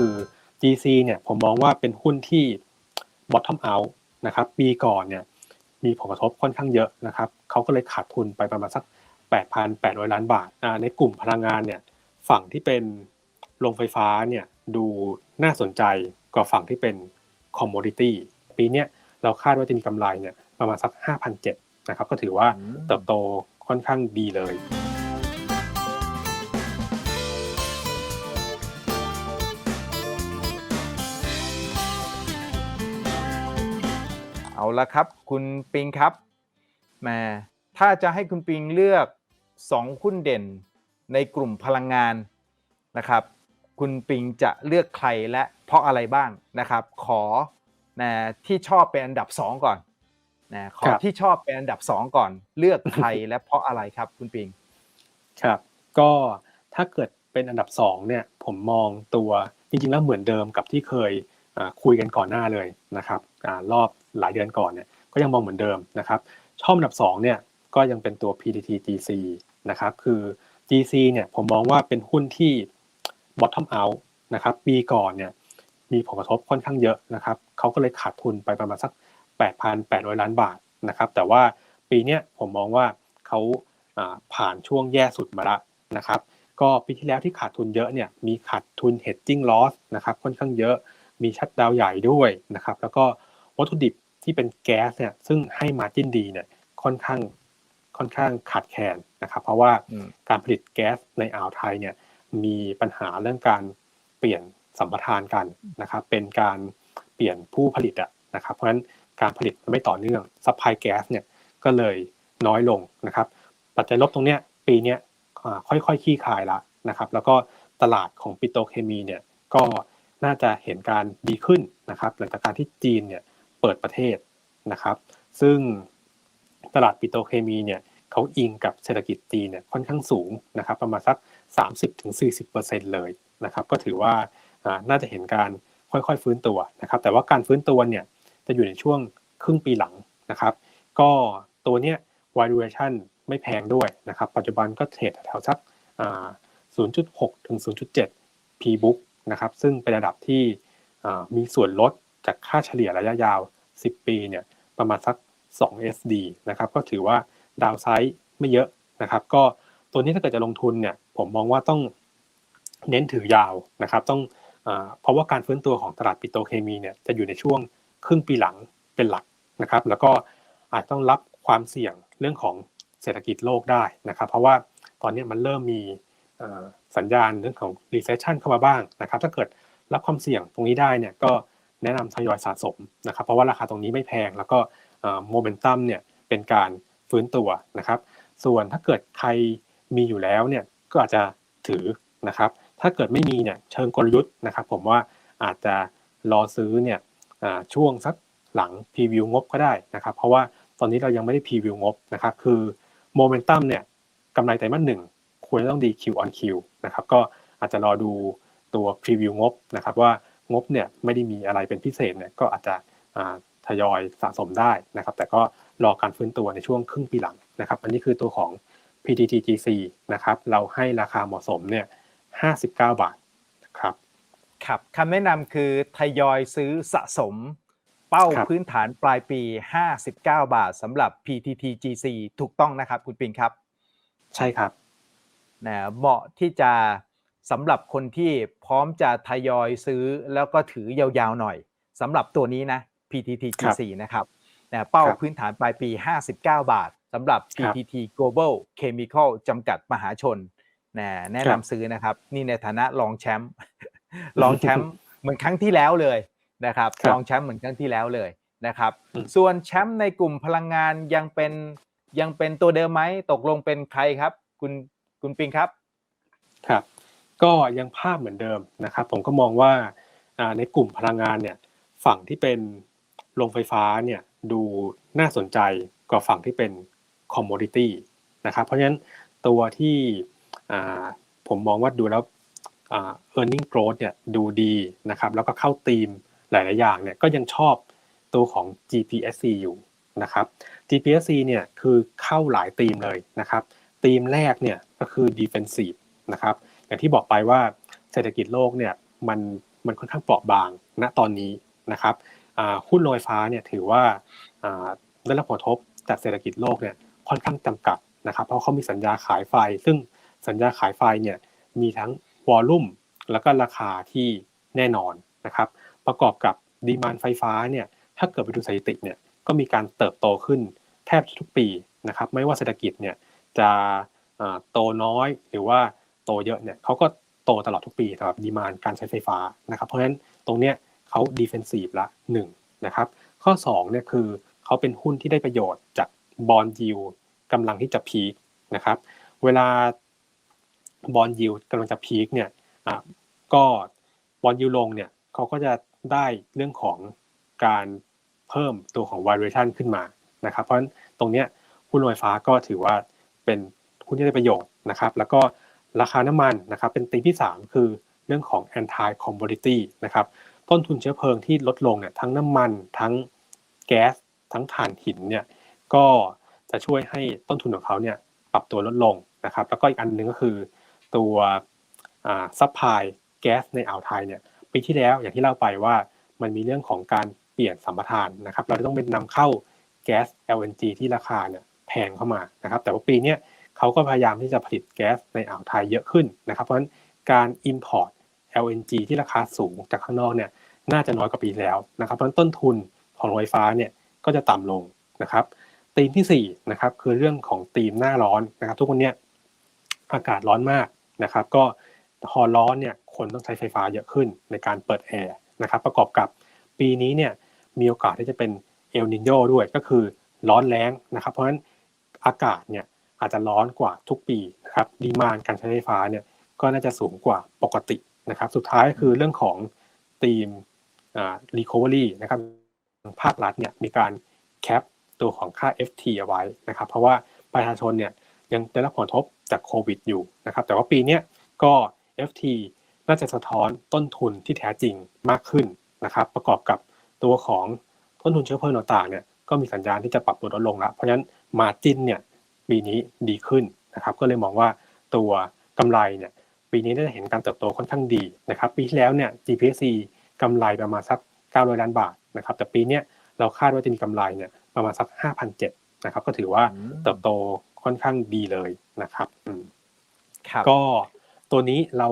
คือ GC เนี่ยผมมองว่าเป็นหุ้นที่ bottom out นะครับปีก่อนเนี่ยมีผลกระทบค่อนข้างเยอะนะครับเขาก็เลยขาดทุนไปประมาณสัก 8,800 ล้านบาท ในกลุ่มพลังงานเนี่ยฝั่งที่เป็นโรงไฟฟ้าเนี่ยดูน่าสนใจกว่าฝั่งที่เป็นคอมม o ดิตี้ปีนี้เราคาดว่าจะมีกำไรเนี่ยประมาณสัก 5,700นะครับก็ถือว่าเติบโตค่อนข้างดีเลย เอาละครับ คุณปิงครับแหมาถ้าจะให้คุณปิงเลือก 2 หุ้นเด่นในกลุ่มพลังงานนะครับ คุณปิงจะเลือกใครและเพราะอะไรบ้างนะครับ ขอนะที่ชอบเป็นอันดับ 2 ก่อนนะขอครับที่ชอบเป็นอันดับ 2 ก่อน เลือกใครและเพราะอะไรครับ คุณปิงครับ ก็ถ้าเกิดเป็นอันดับ2เนี่ยผมมองตัวจริงๆแล้วเหมือนเดิมกับที่เคยอ่า คุยกันก่อนหน้าเลยนะครับอรอบหลายเดือนก่อนเนี่ยก็ยังมองเหมือนเดิมนะครับชอบอันดับ2เนี่ยก็ยังเป็นตัว PTT GC นะครับคือ GC เนี่ยผมมองว่าเป็นหุ้นที่ bottom out นะครับปีก่อนเนี่ยมีผลกระทบค่อนข้างเยอะนะครับเขาก็เลยขาดทุนไปประมาณสัก 8,800 ล้านบาทนะครับแต่ว่าปีเนี้ยผมมองว่าเขาผ่านช่วงแย่สุดมาล้วนะครับก็ปีที่แล้วที่ขาดทุนเยอะเนี่ยมีขาดทุน hedging loss นะครับค่อนข้างเยอะ มีชัดดาวน์ใหญ่ด้วยนะครับ แล้วก็วัตถุดิบที่เป็นแก๊สเนี่ยซึ่งให้มาจิ้นดีเนี่ยค่อนข้างค่อนข้างขาดแคลนนะครับ เพราะว่าอืมการผลิตแก๊สในอ่าวไทยเนี่ยมีปัญหาเรื่องการเปลี่ยนสัมปทานกันนะครับ เป็นการเปลี่ยนผู้ผลิตอะนะครับ เพราะฉะนั้นการผลิตมันไม่ต่อเนื่องซัพพลายแก๊สเนี่ยก็เลยน้อยลงนะครับ ปัจจัยลบตรงเนี้ยปีเนี้ยอ่าค่อยๆคลี่คลายละนะครับ แล้วก็ตลาดของปิโตรเคมีเนี่ยก็ น่าจะเห็นการดีขึ้นนะครับหลังจากการที่จีนเนี่ยเปิดประเทศนะครับ ซึ่งตลาดปิโตเคมีเนี่ยเขาอิงกับเศรษฐกิจจีนเนี่ยค่อนข้างสูงนะครับ ประมาณสัก 30-40%เลยนะครับ ก็ถือว่าน่าจะเห็นการค่อยๆฟื้นตัวนะครับ แต่ว่าการฟื้นตัวเนี่ยจะอยู่ในช่วงครึ่งปีหลังนะครับ ก็ตัวเนี้ย valuation ไม่แพงด้วยนะครับ ปัจจุบันก็เทรดแถวสัก0.6 ถึง 0.7 P book นะครับซึ่งเป็นระดับที่มีส่วนลดจากค่าเฉลี่ยระยะยาว 10 ปีเนี่ยประมาณสัก 2 SD นะครับก็ถือว่าดาวไซด์ไม่เยอะนะครับก็ตัวนี้ถ้าเกิดจะลงทุนเนี่ยผมมองว่าต้องเน้นถือยาวนะครับต้องอเพราะว่าการฟื้นตัวของตลาดปิโตเคมีเนี่ยจะอยู่ในช่วงครึ่งปีหลังเป็นหลักนะครับแล้วก็อาจต้องรับความเสี่ยงเรื่องของเศรษฐกิจโลกได้นะครับ เพราะว่าตอนนี้มันเริ่มมี สัญญาณเรื่องของ recession เข้ามาบ้างนะครับ ถ้าเกิดรับความเสี่ยงตรงนี้ได้เนี่ยก็แนะนำทยอยสะสมนะครับ เพราะว่าราคาตรงนี้ไม่แพง แล้วก็โมเมนตัมเนี่ยเป็นการฟื้นตัวนะครับ ส่วนถ้าเกิดใครมีอยู่แล้วเนี่ยก็อาจจะถือนะครับ ถ้าเกิดไม่มีเนี่ยเชิงกลยุทธ์นะครับ ผมว่าอาจจะรอซื้อเนี่ยช่วงสักหลังพรีวิวงบก็ได้นะครับ เพราะว่าตอนนี้เรายังไม่ได้พรีวิวงบนะครับ คือโมเมนตัมเนี่ยกำไรไตรมาสหนึ่ง ควรจะต้องดี Q on Q นะครับก็อาจจะรอดูตัวพรีวิวงบนะครับว่างบเนี่ยไม่ได้มีอะไรเป็นพิเศษเนี่ยก็อาจจะอ่าทยอยสะสมได้นะครับ แต่ก็รอการฟื้นตัวในช่วงครึ่งปีหลังนะครับ อันนี้คือตัวของ PTTGC นะครับ เราให้ราคาเหมาะสมเนี่ย59 บาทนะครับ ครับคำแนะนำคือทยอยซื้อสะสม เป้าครับพื้นฐานปลายปี 59 บาทสำหรับ PTTGC ถูกต้องนะครับ คุณปิงครับ ใช่ครับ นะเหมาะที่จะสำหรับคนที่พร้อมจะทยอยซื้อแล้วก็ถือยาวๆหน่อยสำหรับตัวนี้นะ PTTGC นะครับนะเป้าครับพื้นฐานปลายปี 59 บาทสำหรับครับ PTT Global Chemical จำกัดมหาชนนะแนะครับนำซื้อนะครับ นี่ในฐานะรองแชมป์รองแชมป์เหมือนครั้งที่แล้วเลยนะครับครับรองแชมป์เหมือนครั้งที่แล้วเลยนะครับอืมส่วนแชมป์ในกลุ่มพลังงานยังเป็นยังเป็นตัวเดิมไหมตกลงเป็นใครครับ คุณ คุณปิงครับครับก็ยังภาพเหมือนเดิมนะครับ ผมก็มองว่าในกลุ่มพลังงานเนี่ยฝั่งที่เป็นโรงไฟฟ้าเนี่ยดูน่าสนใจกว่าฝั่งที่เป็นคอมม o ดิตี้นะครับเพราะฉะนั้นตัวที่ผมมองว่าดูแล้วเอ่า earning growth เนี่ยดูดีนะครับแล้วก็เข้าธีมหลาย ๆ อย่างเนี่ยก็ยังชอบตัวของ GPSC อยู่นะครับ GPSC เนี่ยคือเข้าหลายธีมเลยนะครับ ธีมแรกเนี่ยก็คือ defensive นะครับอย่างที่บอกไปว่าเศรษฐกิจโลกเนี่ยมันมันค่อนข้างเปราะบางณตอนนี้นะครับหุ้นโรงไฟฟ้าเนี่ยถือว่าได้รับผลกระทบจากเศรษฐกิจโลกเนี่ยค่อนข้างจำกัดนะครับ เพราะเขามีสัญญาขายไฟ ซึ่งสัญญาขายไฟเนี่ยมีทั้งวอลลุ่มแล้วก็ราคาที่แน่นอนนะครับ ประกอบกับดีมานไฟฟ้าเนี่ยถ้าเกิดไปดูสถิติเนี่ยก็มีการเติบโตขึ้นแทบทุกปีนะครับ ไม่ว่าเศรษฐกิจเนี่ย จะโตน้อยหรือว่าโตเยอะเนี่ยเขาก็โตตลอดทุกปีสำหรับดีมานการใช้ไฟฟ้านะครับ เพราะฉะนั้นตรงเนี้ยเขาดีเฟนซีฟละหนึ่งนะครับ ข้อ2เนี่ยคือเขาเป็นหุ้นที่ได้ประโยชน์จากบอลยิวกำลังที่จะพีคนะครับ เวลาบอลยิวกำลังจะพีคเนี่ยอะก็บอลยิวลงเนี่ยเขาก็จะได้เรื่องของการเพิ่มตัวของ valuation ขึ้นมานะครับ เพราะฉะนั้นตรงเนี้ยหุ้นโรงไฟฟ้าก็ถือว่า เป็นหุ้นที่ได้ประโยชน์นะครับ แล้วก็ราคาน้ำมันนะครับเป็นตีที่ 3 คือเรื่องของ anti commodity นะครับต้นทุนเชื้อเพลิงที่ลดลงเนี่ยทั้งน้ำมันทั้งแก๊สทั้งถ่านหินเนี่ยก็จะช่วยให้ต้นทุนของเขาเนี่ยปรับตัวลดลงนะครับ แล้วก็อีกอันหนึ่งก็คือตัวซัพพลายแก๊สในอ่าวไทยเนี่ยปีที่แล้วอย่างที่เล่าไปว่ามันมีเรื่องของการเปลี่ยนสัมปทานนะครับ เราจะต้องเป็นนำเข้าแก๊ส LNG ที่ราคาเนี่ย แพงเข้ามานะครับแต่ว่าปีนี้เขาก็พยายามที่จะผลิตแก๊สในอ่าวไทยเยอะขึ้นนะครับ เพราะฉะนั้นการ import LNG ที่ราคาสูงจากข้างนอกเนี่ยน่าจะน้อยกว่าปีแล้วนะครับเพราะฉะนั้นต้นทุนของโรงไฟฟ้าเนี่ยก็จะต่ำลงนะครับธีมที่4นะครับคือเรื่องของธีมหน้าร้อนนะครับ ทุกวันเนี้ยอากาศร้อนมากนะครับ ก็พอร้อนเนี่ยคนต้องใช้ไฟฟ้าเยอะขึ้นในการเปิดแอร์นะครับประกอบกับปีนี้เนี่ยมีโอกาสที่จะเป็นเอลนิโยด้วยก็คือร้อนแรงนะครับ เพราะฉะนั้น อากาศเนี่ยอาจจะร้อนกว่าทุกปีนะครับดีมานการใช้ไฟฟ้าเนี่ยก็น่าจะสูงกว่าปกตินะครับ สุดท้ายคือเรื่องของธีมอ่า recovery นะครับภาครัฐเนี่ยมีการแคปตัวของค่า FT เอาไว้นะครับ เพราะว่าประชาชนเนี่ยยังได้รับผลกระทบจากโควิดอยู่นะครับ แต่ว่าปีนี้ก็ FT น่าจะสะท้อนต้นทุนที่แท้จริงมากขึ้นนะครับ ประกอบกับตัวของต้นทุนเชื้อเพลิงต่างๆเนี่ย ก็มีสัญญาณที่จะปรับตัวลดลงแล้ว เพราะฉะนั้นมาจินเนี่ยปีนี้ดีขึ้นนะครับ ก็เลยมองว่าตัวกำไรเนี่ยปีนี้น่าจะเห็นการเติบโตค่อนข้างดีนะครับ ปีที่แล้วเนี่ย GPC กำไรประมาณสัก 900 ล้านบาทนะครับ แต่ปีเนี้ยเราคาดว่าจะมีกำไรเนี่ยประมาณสัก 5,700นะครับ ก็ถือว่าอืมเติบโตค่อนข้างดีเลยนะครับอืมครับก็ตัวนี้เรา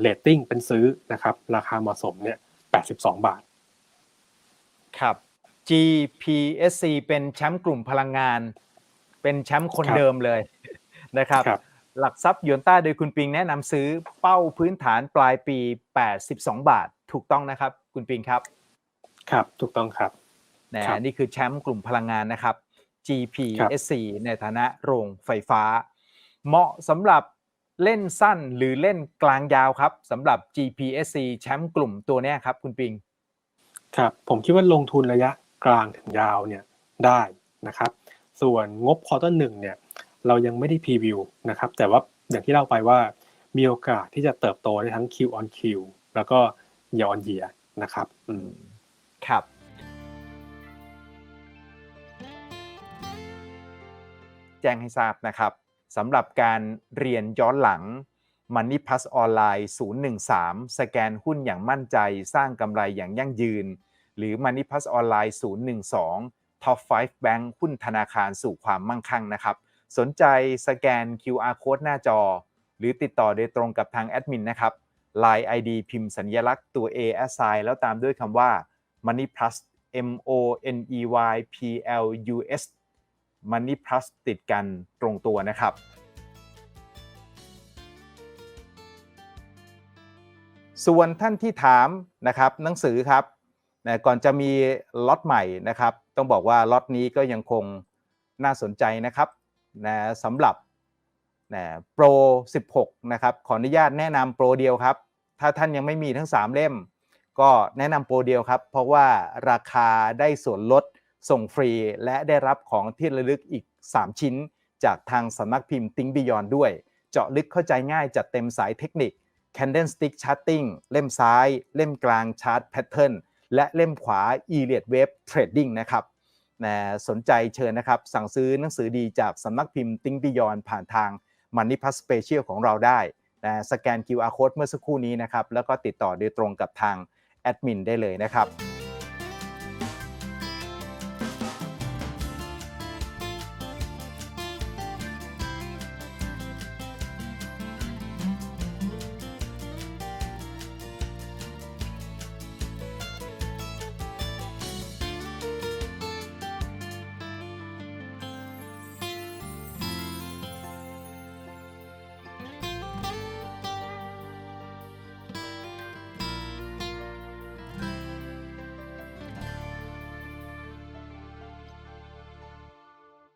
เลตติ้งเป็นซื้อนะครับ ราคาเหมาะสมเนี่ย 82 บาท ครับ GPSC เป็นแชมป์กลุ่มพลังงาน เป็นแชมป์คนครับเดิมเลยนะครับครับ หลักทรัพย์หยวนต้าโดยคุณปิงแนะนำซื้อเป้าพื้นฐานปลายปี 82 บาท ถูกต้องนะครับ คุณปิงครับ ครับถูกต้องครับนะครับนี่คือแชมป์กลุ่มพลังงานนะครับ GPSC ในฐานะโรงไฟฟ้า เหมาะสำหรับเล่นสั้นหรือเล่นกลางยาวครับสำหรับ GPSC แชมป์กลุ่มตัวเนี้ยครับ คุณปิง ครับ ผมคิดว่าลงทุนระยะ กลางถึงยาวเนี่ยได้นะครับ ส่วนงบควอเตอร์หนึ่งเนี่ยเรายังไม่ได้พรีวิวนะครับแต่ว่าอย่างที่เล่าไปว่ามีโอกาสที่จะเติบโตได้ทั้ง Q on Q แล้วก็ year on year นะครับอืมครับแจ้งให้ทราบนะครับสำหรับการเรียนย้อนหลัง Money Plus ออนไลน์013 สแกนหุ้นอย่างมั่นใจ สร้างกำไรอย่างยั่งยืน หรือ Money Plus ออนไลน์012 Top 5 Bank หุ้นธนาคารสู่ความมั่งคั่งนะครับ สนใจสแกน QR Code หน้าจอ หรือติดต่อโดยตรงกับทางแอดมินนะครับ Line ID พิมพ์สัญลักษณ์ตัว A S I แล้วตามด้วยคำว่า Money Plus M O N E Y P L U S Money Plus ติดกันตรงตัวนะครับ ส่วนท่านที่ถามนะครับหนังสือครับ นะก่อนจะมีล็อตใหม่นะครับ ต้องบอกว่าล็อตนี้ก็ยังคงน่าสนใจนะครับนะสำหรับนะโปร 16 นะครับ ขออนุญาตแนะนำโปรเดียวครับ ถ้าท่านยังไม่มีทั้ง 3 เล่ม ก็แนะนำโปรเดียวครับ เพราะว่าราคาได้ส่วนลดส่งฟรี และได้รับของที่ระลึกอีก 3 ชิ้น จากทางสำนักพิมพ์ Think Beyond ด้วย เจาะลึกเข้าใจง่ายจัดเต็มสายเทคนิค Candlestick Charting เล่มซ้าย เล่มกลาง Chart Pattern แและเล่มขวา e l i o t Web Trading นะครับนะสนใจเชิญนะครับ สั่งซื้อหนังสือดีจากสำนักพิมพ์ Think Beyond ผ่านทาง Money Plus Special ของเราได้นะสแกน QR code เมื่อสักครู่นี้นะครับ แล้วก็ติดต่อโดยตรงกับทางแอดมินได้เลยนะครับ